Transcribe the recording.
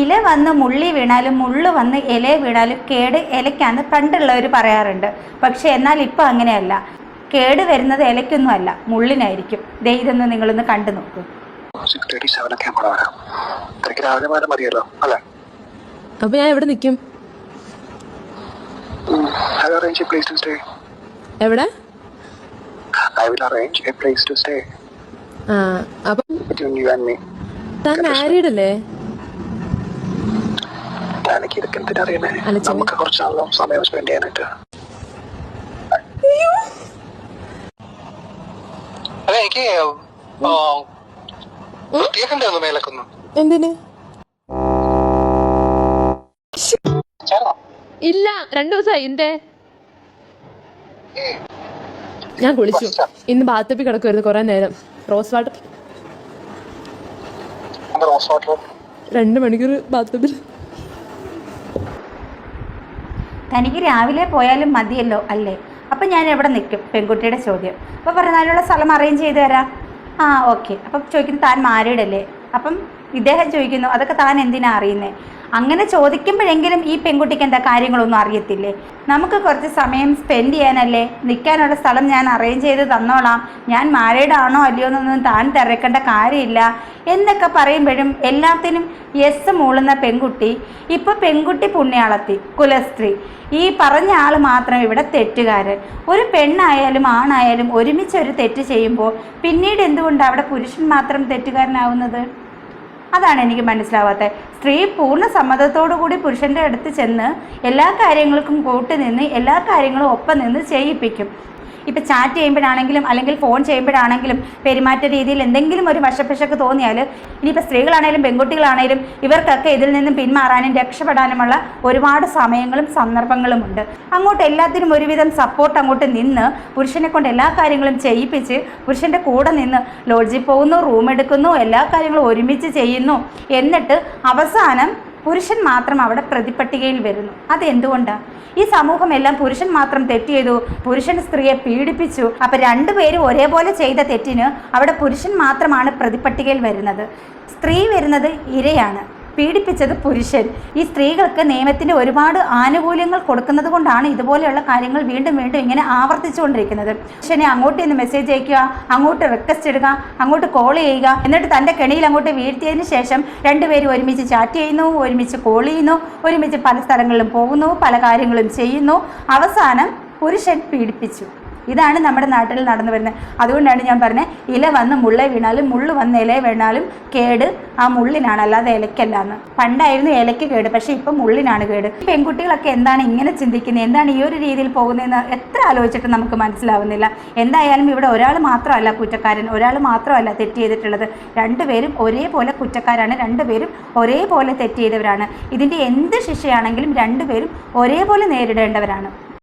ഇല വന്ന് മുള്ളി വീണാലും മുള്ളു വന്ന് ഇല വീണാലും കേട് ഇലയ്ക്കാന്ന് പണ്ടുള്ളവർ പറയാറുണ്ട്. പക്ഷെ എന്നാൽ ഇപ്പം അങ്ങനെയല്ല. കേട് വരുന്നത് ഇലയ്ക്കൊന്നും അല്ല മുള്ളിനായിരിക്കും. ദേ ഇതൊന്ന് നിങ്ങളൊന്ന് കണ്ടു നോക്കൂ. സിക്സ് തേർട്ടി സെവൻ ഒക്കെ ആകുമ്പോൾ വരാം. തിരക്ക് രാവിലെ മാറ്റം മതിയല്ലോ അല്ലേ? അപ്പൊ ഞാൻ എവിടെ നിൽക്കും I will arrange a place to stay എവിടെ? I will arrange a place to stay ആ അപ്പൊ ബിറ്റ്വീൻ യു ആൻഡ് മീ താൻ മാരീഡ് അല്ലേ? എനിക്ക് ഇതൊക്കെ എന്തിനാ അറിയണേ നമുക്ക് കുറച്ച് നാളും സമയം സ്പെൻഡ് ചെയ്യാനായിട്ട്. അല്ല എനിക്ക് വൃത്തിയൊക്കെ ഉണ്ടായിരുന്നു മേലക്കൊന്നും? എന്തിന്? ചേർന്നോ? ഇല്ല രണ്ടു ദിവസമായി എന്റെ ഞാൻ കുളിച്ചു. ഇന്ന് ബാത്തപ്പി കിടക്കുമായിരുന്നു കുറെ നേരം. റോസ് വാട്ടർ എന്താ റോസ് വാട്ടർ? രണ്ട് മണിക്കൂർ ബാത്തപ്പിൽ തനിക്ക് രാവിലെ പോയാലും മതിയല്ലോ അല്ലേ? അപ്പം ഞാൻ എവിടെ നിൽക്കും? പെൺകുട്ടിയുടെ ചോദ്യം. അപ്പോൾ പറഞ്ഞാലുള്ള സ്ഥലം അറേഞ്ച് ചെയ്തു തരാം. ആ ഓക്കെ അപ്പം ചോദിക്കുന്നു താൻ മാരീഡല്ലേ അപ്പം ഇദ്ദേഹം ചോദിക്കുന്നു അതൊക്കെ താൻ എന്തിനാ അറിയുന്നേ? അങ്ങനെ ചോദിക്കുമ്പോഴെങ്കിലും ഈ പെൺകുട്ടിക്ക് എന്താ കാര്യങ്ങളൊന്നും അറിയത്തില്ലേ? നമുക്ക് കുറച്ച് സമയം സ്പെൻഡ് ചെയ്യാനല്ലേ? നിൽക്കാനുള്ള സ്ഥലം ഞാൻ അറേഞ്ച് ചെയ്ത് തന്നോളാം. ഞാൻ മാരീഡ് ആണോ അല്ലയോ എന്നൊന്നും താൻ തിരക്കേണ്ട കാര്യമില്ല. എന്നൊക്കെ പറയുമ്പോഴും എല്ലാത്തിനും യെസ് മൂളുന്ന പെൺകുട്ടി ഇപ്പോൾ പെൺകുട്ടി പുണ്യാളത്തി കുലസ്ത്രീ. ഈ പറഞ്ഞ ആൾ മാത്രം ഇവിടെ തെറ്റുകാരൻ. ഒരു പെണ്ണായാലും ആണായാലും ഒരുമിച്ച് ഒരു തെറ്റ് ചെയ്യുമ്പോൾ പിന്നീട് എന്തുകൊണ്ട് അവിടെ പുരുഷൻ മാത്രം തെറ്റുകാരനാവുന്നത്? അതാണ് എനിക്ക് മനസ്സിലാവാത്തത്. സ്ത്രീ പൂർണ സമ്മതത്തോടു കൂടി പുരുഷന്റെ അടുത്ത് ചെന്ന് എല്ലാ കാര്യങ്ങൾക്കും കൂട്ട് നിന്ന് എല്ലാ കാര്യങ്ങളും ഒപ്പം നിന്ന് ചെയ്യിപ്പിക്കും. ഇപ്പം ചാറ്റ് ചെയ്യുമ്പോഴാണെങ്കിലും അല്ലെങ്കിൽ ഫോൺ ചെയ്യുമ്പോഴാണെങ്കിലും പെരുമാറ്റ രീതിയിൽ എന്തെങ്കിലും ഒരു വശപ്പിശക്ക് തോന്നിയാൽ ഇനിയിപ്പോൾ സ്ത്രീകളാണേലും പെൺകുട്ടികളാണേലും ഇവർക്കൊക്കെ ഇതിൽ നിന്നും പിന്മാറാനും രക്ഷപ്പെടാനുമുള്ള ഒരുപാട് സമയങ്ങളും സന്ദർഭങ്ങളുമുണ്ട് അങ്ങോട്ട് എല്ലാത്തിനും ഒരുവിധം സപ്പോർട്ട് അങ്ങോട്ട് നിന്ന് പുരുഷനെ കൊണ്ട് എല്ലാ കാര്യങ്ങളും ചെയ്യിപ്പിച്ച് പുരുഷന്റെ കൂടെ നിന്ന് ലോഡ്ജിൽ പോകുന്നു റൂം എടുക്കുന്നു എല്ലാ കാര്യങ്ങളും ഒരുമിച്ച് ചെയ്യുന്നു. എന്നിട്ട് അവസാനം പുരുഷൻ മാത്രം അവിടെ പ്രതിപട്ടികയിൽ വരുന്നു. അത് എന്തുകൊണ്ടാണ് ഈ സമൂഹം എല്ലാം പുരുഷൻ മാത്രം തെറ്റ് ചെയ്തു പുരുഷൻ സ്ത്രീയെ പീഡിപ്പിച്ചു. അപ്പം രണ്ടുപേരും ഒരേപോലെ ചെയ്ത തെറ്റിന് അവിടെ പുരുഷൻ മാത്രമാണ് പ്രതിപട്ടികയിൽ വരുന്നത്. സ്ത്രീ വരുന്നത് ഇരയാണ്. പീഡിപ്പിച്ചത് പുരുഷൻ. ഈ സ്ത്രീകൾക്ക് നിയമത്തിന്റെ ഒരുപാട് ആനുകൂല്യങ്ങൾ കൊടുക്കുന്നത് കൊണ്ടാണ് ഇതുപോലെയുള്ള കാര്യങ്ങൾ വീണ്ടും വീണ്ടും ഇങ്ങനെ ആവർത്തിച്ചുകൊണ്ടിരിക്കുന്നത്. പുരുഷനെ അങ്ങോട്ട് ഇന്ന് മെസ്സേജ് അയക്കുക അങ്ങോട്ട് റിക്വസ്റ്റ് ഇടുക അങ്ങോട്ട് കോൾ ചെയ്യുക എന്നിട്ട് തന്റെ കെണിയിൽ അങ്ങോട്ട് വീഴ്ത്തിയതിന് ശേഷം രണ്ടുപേരും ഒരുമിച്ച് ചാറ്റ് ചെയ്യുന്നു ഒരുമിച്ച് കോൾ ചെയ്യുന്നു ഒരുമിച്ച് പല സ്ഥലങ്ങളിലും പോകുന്നു പല കാര്യങ്ങളും ചെയ്യുന്നു. അവസാനം പുരുഷൻ പീഡിപ്പിച്ചു. ഇതാണ് നമ്മുടെ നാട്ടിൽ നടന്നു വരുന്നത് അതുകൊണ്ടാണ് ഞാൻ പറഞ്ഞത് ഇല വന്ന് മുള്ള വീണാലും മുള്ള് വന്ന് ഇല വീണാലും കേട് ആ മുള്ളിനാണ് അല്ലാതെ ഇലയ്ക്കല്ല എന്ന്. പണ്ടായിരുന്നു ഇലയ്ക്ക് കേട് പക്ഷേ ഇപ്പം മുള്ളിനാണ് കേട്. പെൺകുട്ടികളൊക്കെ എന്താണ് ഇങ്ങനെ ചിന്തിക്കുന്നത് എന്താണ് ഈ ഒരു രീതിയിൽ പോകുന്നതെന്ന് എത്ര ആലോചിച്ചിട്ട് നമുക്ക് മനസ്സിലാവുന്നില്ല. എന്തായാലും ഇവിടെ ഒരാൾ മാത്രമല്ല കുറ്റക്കാരൻ ഒരാൾ മാത്രമല്ല തെറ്റ് ചെയ്തിട്ടുള്ളത്. രണ്ടുപേരും ഒരേപോലെ കുറ്റക്കാരാണ് രണ്ടുപേരും ഒരേപോലെ തെറ്റ് ചെയ്തവരാണ്. ഇതിന്റെ എന്ത് ശിക്ഷയാണെങ്കിലും രണ്ടുപേരും ഒരേപോലെ നേരിടേണ്ടവരാണ്.